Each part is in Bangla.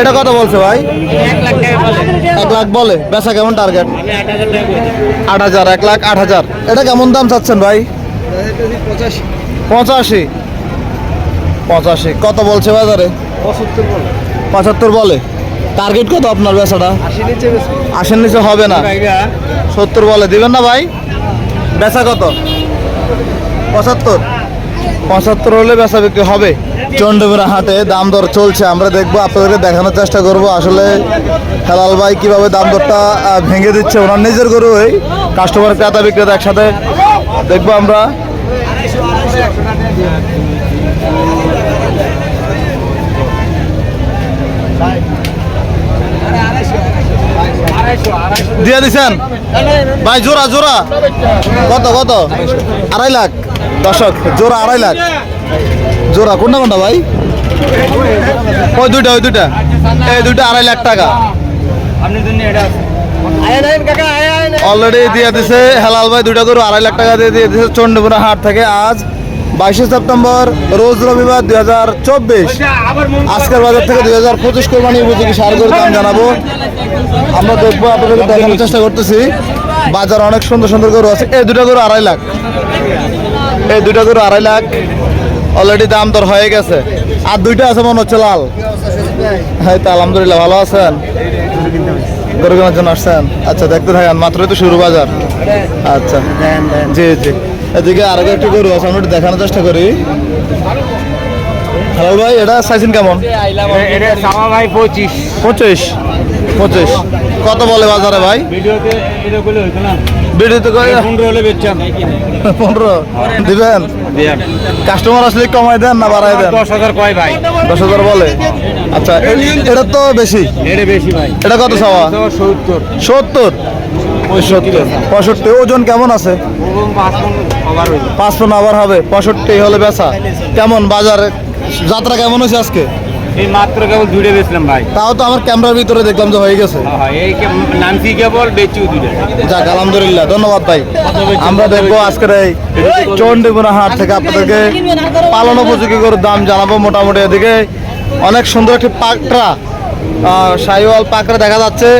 এটা কত বলছে ভাই? এক লাখ বলে। বেচা কেমন টার্গেট আট হাজার এক লাখ আট হাজার। এটা কেমন দাম চাচ্ছেন ভাই? পঁচাশি। পঁচাশি? কত বলছে বাজারে? পঁচাত্তর বলে। টার্গেট কত আপনার বেচাটা? আশি নিচে নিচে হবে না। সত্তর বলে। দিবেন না ভাই? বেচা কত? পঁচাত্তর। পঁচাত্তর হলে বেচা বিক্রি হবে। চন্ডমুড়া হাটে দাম দর চলছে। আমরা দেখব, আপনাদেরকে দেখানোর চেষ্টা করব। আসলে হেলাল ভাই কীভাবে দাম দরটা ভেঙে দিচ্ছে, ওনার নিজের গরু ওই কাস্টমার ক্রেতা বিক্রেতা একসাথে দেখব আমরা। দিয়ে দিছেন? ভাই, জোড়া জোড়া। কত কত? আড়াই লাখ। দশক জোড়া আড়াই লাখ। জোড়া, কোনটা কোনটা ভাই? ওই দুইটা ওই দুইটা। এই দুইটা আড়াই লাখ টাকা। অলরেডি দিয়ে দিছে হেলাল ভাই দুইটা গরু, আড়াই লাখ টাকা দিয়ে দিয়ে দিছে চন্ডীপুরা হাট থেকে। আজ বাইশে সেপ্টেম্বর, রোজ রবিবার দুই হাজার চব্বিশ। আজকের বাজার থেকে দুই হাজার পঁচিশ কোরবানি উপযোগী সার গরুর দাম জানাব। আমরা দেখব, আপনাদেরকে দেখানোর চেষ্টা করতেছি। বাজার অনেক সুন্দর সুন্দর গরু আছে। এই দুটো গরু আড়াই লাখ। এই দুইটা গরু আড়াই লাখ। অলরেডি দাম দর হয়ে গেছে। আর দুইটা আছে মনে হচ্ছে লাল। হ্যাঁ তো আলহামদুলিল্লাহ ভালো আছেন। গরু কেনার জন্য আসছেন? আচ্ছা দেখতে থাকেন মাত্রই তো শুরু বাজার। আচ্ছা জি জি। এদিকে আরও একটি গরু আছে আমরা দেখানোর চেষ্টা করি। হ্যালো ভাই এটা চাইছেন কেমন? ভাই পঁচিশ। পঁচিশ। পঁচিশ। কত বলে বাজারে ভাই? ভিডিওতে বিডিতে পনেরো দিবেন? কাস্টমার আসলে কমাই দেন না বাড়াই দেন? দশ হাজার কয় ভাই? দশ হাজার বলে। আচ্ছা এটা তো বেশি। এটা বেশি ভাই। এটা কত চাওয়া? সত্তর। সত্তর? পঁয়ষট্টি ওজন কেমন আছে? এবং পাঁচ মন কভার হইল। পাঁচ পনেরো আবার হবে। পঁয়ষট্টি হলে বেচা। কেমন বাজারে? যাত্রা কেমন হয়েছে আজকে? এই মাত্র কেবল দুইটা বেচলাম ভাই। তাও তো আমার ক্যামেরার ভিতরে দেখলাম যে হয়ে গেছে। হ্যাঁ, হ্যাঁ, এই নামছি কেবল বেচিও দুইটা। যাক আলহামদুলিল্লাহ ধন্যবাদ ভাই। আমরা দেখব আজকের এই চন্ডীপুরা হাট থেকে আপনাদেরকে পালন উপযোগী করে দাম জানাব মোটামুটি এদিকে। অনেক সুন্দর একটি পাকড়া সাইওয়াল পাকড়া দেখা যাচ্ছে।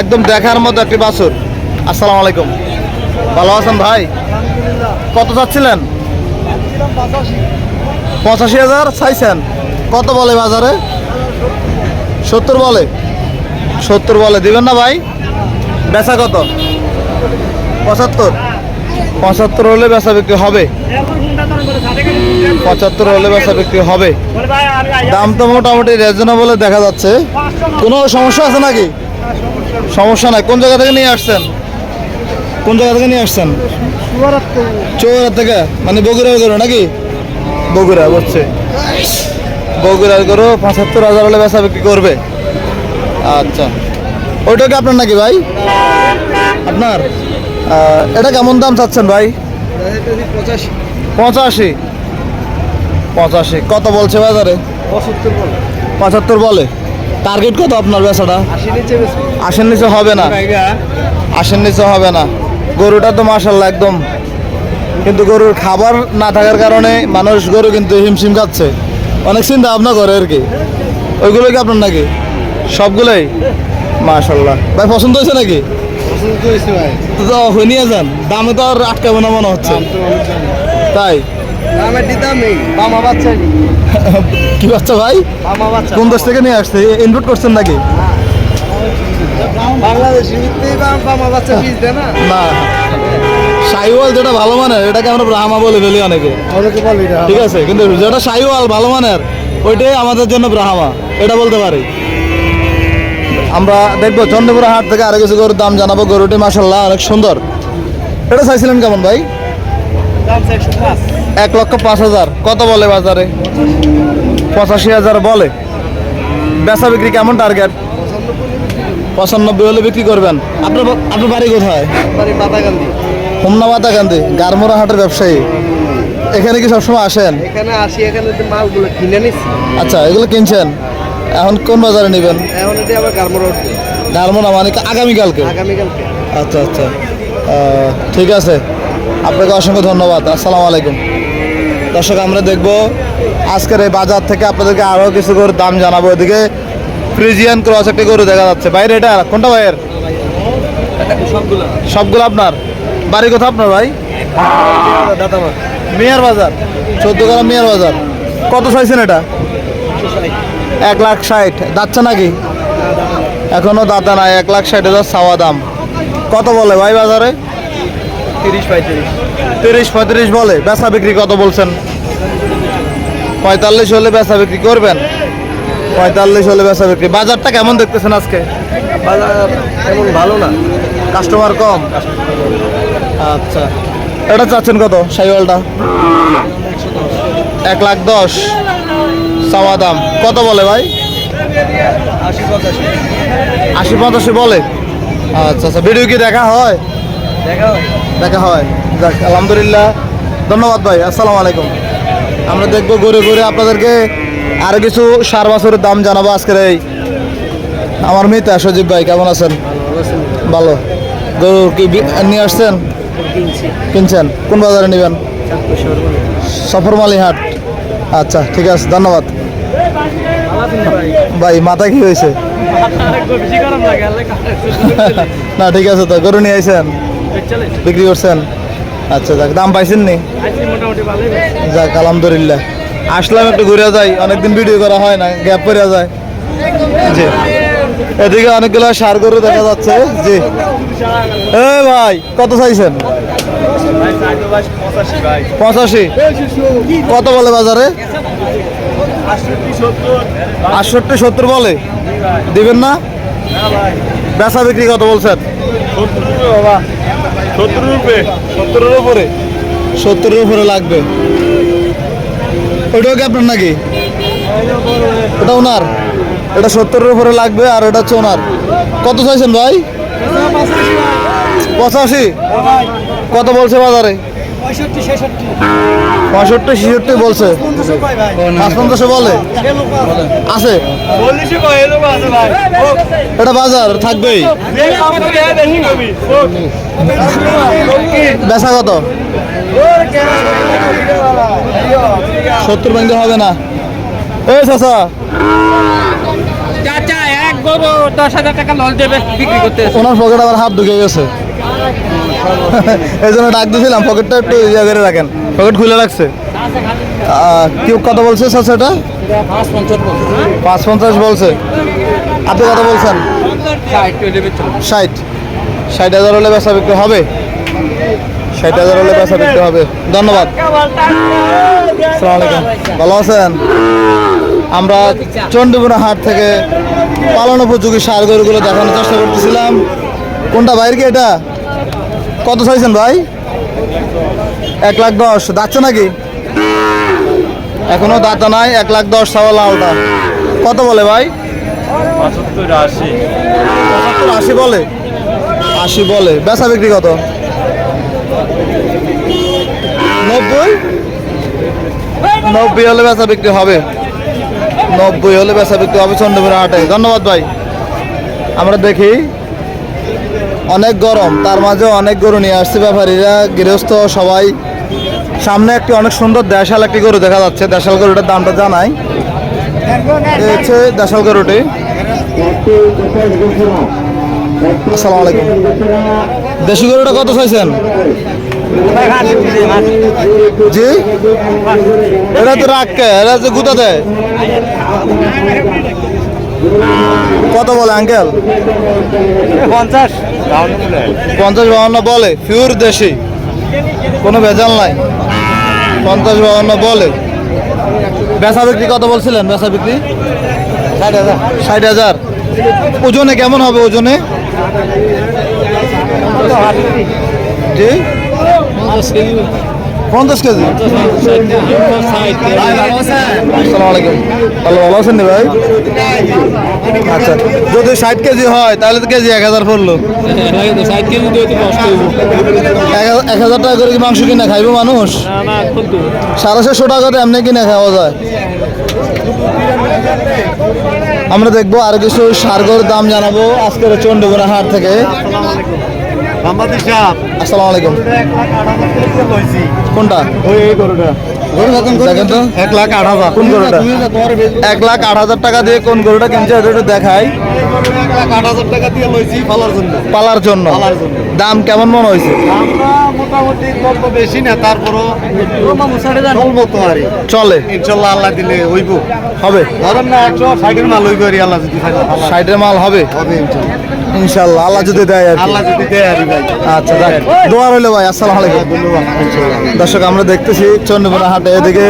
একদম দেখার মতো একটি বাছুর। আসসালামু আলাইকুম। ভালো আছেন ভাই? কত চাচ্ছিলেন? পঁচাশি হাজার চাইছেন। কত বলে বাজারে? সত্তর বলে। সত্তর বলে। দিবেন না ভাই? বেচা কত? পঁচাত্তর। পঁচাত্তর হলে বেচা বিক্রি হবে। পঁচাত্তর হলে বেচা বিক্রি হবে। দাম তো মোটামুটি রিজনেবল দেখা যাচ্ছে। কোনো সমস্যা আছে নাকি? সমস্যা নাই। কোন জায়গা থেকে নিয়ে আসছেন? কোন জায়গা থেকে নিয়ে আসছেন? চৌরা থেকে? মানে বগুড়ার গরু নাকি? বগুড়া বুঝছে। বগুড়ার গরু পঁচাত্তর হাজার হলে বেচা বিক্রি করবে। আচ্ছা। ওইটা কি আপনার নাকি ভাই? আপনার? এটা কেমন দাম চাচ্ছেন ভাই? পঁচাশি। পঁচাশি। পঁচাশি কত বলছে বাজারে? পঁচাত্তর বলে। টার্গেট কত আপনার বেচাটা? নিচে আশের নিচে হবে না। আশের নিচে হবে না। গরুটা তো মাসাল্লাহ একদম। কিন্তু গরুর খাবার না থাকার কারণে মানুষ গরু কিন্তু হিমশিম খাচ্ছে। অনেক চিন্তা ভাবনা করে আর কি। ওইগুলো কি আপনার নাকি? সবগুলোই? মাশাল্লাহ ভাই পছন্দ হয়েছে নাকি? পছন্দ হয়েছে ভাই। তো নিয়ে যান। দামে তো আর আটকাবে না মনে হচ্ছে। তাই? কি বাচ্চা ভাই? কোন দেশ থেকে নিয়ে আসছে? ইনপুট করছেন নাকি? বাংলাদেশি। না। সাইওয়াল যেটা ভালো মানের এটাকে আমরা ব্রাহ্মা বলে ফেলি অনেকে। অনেকে বলে ঠিক আছে কিন্তু যেটা সাইওয়াল ভালো মানের ওইটাই আমাদের জন্য ব্রাহ্মা এটা বলতে পারি। আমরা দেখব চন্দ্রপুরা হাট থেকে আরও কিছু গরুর দাম জানাব। গরুটি মাসাল্লাহ অনেক সুন্দর। এটা চাইছিলেন কেমন ভাই? এক লক্ষ পাঁচ হাজার। কত বলে বাজারে? পঁচাশি হাজার বলে। বেচা বিক্রি কেমন টার্গেট পঁচানব্বই হলে বিক্রি করবেন। আপনার আপনার বাড়ি কোথায়? বাড়ি হোমনা মাতাকান্দি গারমোড়া হাটের ব্যবসায়ী। এখানে কি সবসময় আসেন? এখানে আসি এখানে যে মালগুলো কিনে নিচ্ছি আচ্ছা এগুলো কিনছেন? এখন কোন বাজারে নেবেন? এখন এটি আবার গার্মোর উঠবে গারমোড়া মানে আগামীকালকে? আগামীকালকে। আচ্ছা আচ্ছা। ঠিক আছে। আপনাকে অসংখ্য ধন্যবাদ। আসসালামু আলাইকুম। দর্শক আমরা দেখব আজকের এই বাজার থেকে আপনাদেরকে আরও কিছু করে দাম জানাব। এদিকে ফ্রিজিয়ান ক্রস একটা গরু দেখা যাচ্ছে। বাইরে এটা? কোনটা ভাইয়ের? সবগুলো। সবগুলো আপনার? বাড়ি কোথা আপনার ভাই? মিয়ার বাজার চোদ্দ গ্রাম মিয়ার বাজার। কত চাইছেন এটা? এক লাখ ষাট। যাচ্ছে নাকি? এখনও দাদা নাই এক লাখ ষাট হাজার সাওয়া দাম। কত বলে ভাই বাজারে? তিরিশ পঁয়ত্রিশ। তিরিশ পঁয়ত্রিশ বলে। বেচা বিক্রি কত বলছেন? পঁয়তাল্লিশ হলে বেচা বিক্রি করবেন। পঁয়তাল্লিশ হলে বেচা বিক্রি। বাজারটা কেমন দেখতেছেন আজকে? বাজার এমন ভালো না। কাস্টমার কম। আচ্ছা। এটা চাচ্ছেন কত? সাইওয়ালটা? এক লাখ দশ। চাওয়া দাম। কত বলে ভাই? আশি পঁচাশি। বলে? আচ্ছা আচ্ছা। ভিডিও কি দেখা হয়? দেখা হয়। দেখা যাক আলহামদুলিল্লাহ। ধন্যবাদ ভাই আসসালামু আলাইকুম। আমরা দেখব ঘুরে ঘুরে আপনাদেরকে আরও কিছু সার বছরের দাম জানাব আজকের এই। আমার মিতা সজীব ভাই কেমন আছেন? ভালো গরু কি নিয়ে আসছেন? কিনছেন? কোন বাজারে নেবেন? সফরমালি হাট আচ্ছা ঠিক আছে ধন্যবাদ। ভাই মাথা কি হয়েছে? না ঠিক আছে তো গরু নিয়ে আইছেন? বিক্রি করছেন? আচ্ছা যাক দাম পাইছেন নি? যাক আলহামদুলিল্লাহ। আসলাম একটু ঘুরে যাই অনেকদিন ভিডিও করা হয় না গ্যাপ পড়ে যায়। জি। এদিকে অনেকগুলো সার গরু দেখা যাচ্ছে। জি। ভাই, কত চাইছেন? পঁচাশি। কত বলে বাজারে? আটষট্টি সত্তর বলে। দিবেন না? বেচা বিক্রি কত বলছেন? উপরে সত্তরের উপরে লাগবে। ওইটাও কি আপনার নাকি? ওটা ওনার? এটা সত্তরের উপরে লাগবে আর এটা হচ্ছে ওনার। কত চাইছেন ভাই? পঁচাশি। কত বলছে বাজারে? পঁয়ষট্টি, ছেষট্টি বলছে। পাঁচ পঞ্চাশে বলে? আছে? এটা বাজার, থাকবেই। বেচা কত? সত্তর ব্যাংকে হবে না। এই চাচা। গরু দশ হাজার টাকা লস দেবে বিক্রি করতে ওনার পকেট আবার হাত ঢুকে গেছে। এই জন্য ডাক দিয়েছিলাম পকেটটা একটু ইয়ে করে রাখেন। পকেট খুলে রাখছে। আহ, কেউ কত বলছে চাচা এটা পাঁচ পঞ্চাশ বলছে। আপনি কত বলছেন? ষাট। ষাট হাজার হলে বেচা বিক্রি হবে। ষাট হাজার হলে বেচা বিক্রি হবে। ধন্যবাদ। ভালো আছেন? আমরা চণ্ডীপুরা হাট থেকে পালন উপযোগী সার গরুগুলো দেখানোর চেষ্টা করতেছিলাম। কোনটা বাইরে কি এটা? কত চাইছেন ভাই? এক লাখ দশ। যাচ্ছে নাকি? এখনও দাঁতা নাই এক লাখ দশ সাওয়া লালটা কত বলে ভাই? আশি। আশি বলে? আশি বলে। বেচা বিক্রি কত? নব্বই? নব্বই হলে বেচা বিক্রি হবে। নব্বই হলে বেচা বিক্রি হবে চন্দ্রপুর হাটে। ধন্যবাদ ভাই। আমরা দেখি, অনেক গরম, তার মাঝে অনেক গরু নিয়ে আসছে ব্যাপারীরা, গৃহস্থ সবাই। সামনে একটি অনেক সুন্দর দেশাল একটি গরু দেখা যাচ্ছে। দেশাল গরুটার দামটা জানাই। হচ্ছে দেশাল গরুটি। আসসালামু আলাইকুম। দেশি গরুটা কত চাইছেন? জি? এটা তো রাখকে এটা যে গুতা দেয়। কত বলে আঙ্কেল? পঞ্চাশ। পঞ্চাশ বাউন্ন বলে পিওর দেশি। কোনো ভেজাল নাই। পঞ্চাশ বাউন্ন বলে। বেচা বিক্রি কত বলছিলেন বেচা বিক্রি? ষাট হাজার। ষাট হাজার। ওজনে কেমন হবে ওজনে? জি? পঞ্চাশ কেজি? আসসালামু আলাইকুম। ভালো ভালো আছেন ভাই? আচ্ছা যদি ষাট কেজি হয় তাহলে তো কেজি এক হাজার পড়ল। এক হাজার- এক হাজার টাকা করে কি মাংস কিনে খাইবো মানুষ? সাড়ে চারশো টাকাতে এমনি কিনে খাওয়া যায়। আমরা দেখব আর কিছু সারগর দাম জানাব আজকের চন্ডীগড়া হাট থেকে। আসসালামু আলাইকুম। কোনটা? ওই গরুটা। এক লাখ আট হাজার। কোন গরুটা? এক লাখ আট হাজার টাকা দিয়ে কোন গরুটা কিনছে এটা একটু দেখাই। এক লাখ আট হাজার টাকা দিয়ে লইছি পালার জন্য। দাম কেমন মনে হয়েছে মোটামুটি বেশি না তারপরও আর চলে। ইনশাল্লাহ আল্লাহ দিলে হইব। হবে। ধরেন না একশো ষাটের মাল হইব আল্লাহ যদি ফাইনাল মাল হবে। হবে ইনশাল্লাহ। ইনশাল্লাহ আল্লাহ যদি দেয় আর। আল্লাহ যদি দেয় আর ভাই। আচ্ছা দোয়া রইল ভাই আসসালামু আলাইকুম। দর্শক আমরা দেখতেছি চন্ডীপুরা হাটে এদিকে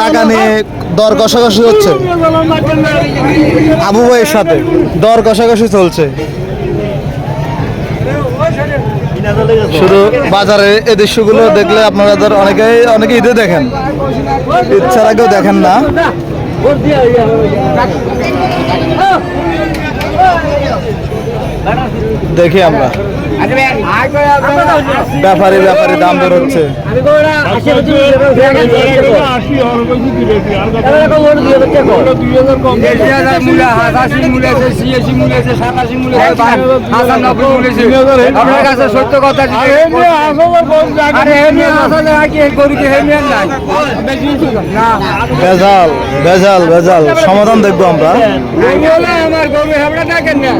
টাকা নিয়ে দর কষাকষি হচ্ছে। আবু ভাইয়ের সাথে দর কষাকষি চলছে। শুধু বাজারে এই দৃশ্যগুলো দেখলে আপনারা অনেকেই অনেকে ঈদে দেখেন। ছাড়া কেউ দেখেন না। দেখি আমরা। ব্যাপারী ব্যাপারে দাম দর হচ্ছে আপনার কাছে সত্য কথা ভেজাল ভেজাল ভেজাল সমাধান দেখব আমরা আমার গরু না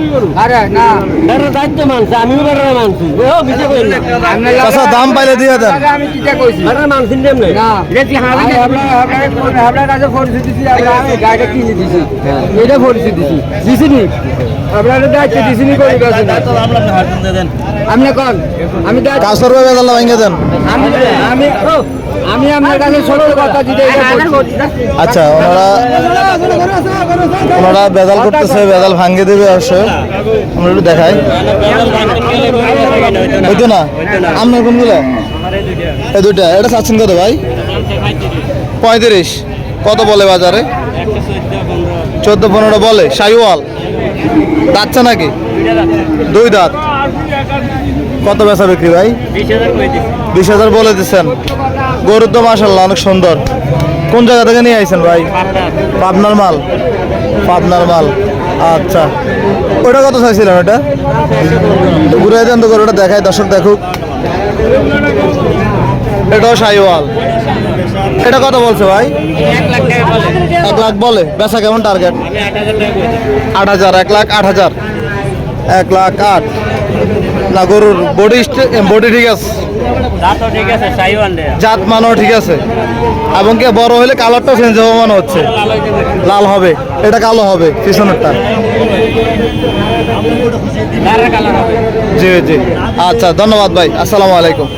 আরে না। দায়িত্ব মানছে আমিও বেড়া মানছি। চাষা দাম পাইলে দিয়ে দেন। হাবড়া কাছে পরিস্থিতি দিছি। দিছি এটা পরিস্থিতি দিছি দিছি নি? আপনারা দায়িত্ব দিছি করি আপনি কোন? আমি দেন? আমি আমি আমি আপনার কাছে সত্য কথা দিতে আচ্ছা ওনারা ওনারা বেজাল করতেছে বেজাল ভাঙ্গে দেবে অবশ্যই আমরা একটু দেখাই। হইতো না? আপনার কোনগুলো? এই দুইটা। এটা চাচ্ছেন কত ভাই? পঁয়ত্রিশ। কত বলে বাজারে? চোদ্দ পনেরো বলে। সাইওয়াল। যাচ্ছে নাকি? দুই দাঁত। কত বেচা বিক্রি ভাই? বিশ হাজার বলে দিচ্ছেন। গরুর তো মাসাল্লাহ অনেক সুন্দর। কোন জায়গা থেকে নিয়ে আইছেন ভাই? পাবনার মাল। পাবনার মাল। আচ্ছা। ওটা কত চাইছিলেন ওটা? ঘুরে দেন তো গরুটা দেখায় দর্শক দেখুক। এটাও সাইওয়াল। এটা কত বলছে ভাই? এক লাখ বলে। বেচা কেমন টার্গেট আট হাজার এক লাখ আট হাজার। এক লাখ আট। না গরুর বডি বডি ঠিক আছে? জাত মানও ঠিক আছে। এবং কি বড় হলে কালারটা চেঞ্জ হবে মনে হচ্ছে। লাল হবে। এটা কালো হবে পিছনেরটা। জি জি। আচ্ছা ধন্যবাদ ভাই। আসসালামু আলাইকুম।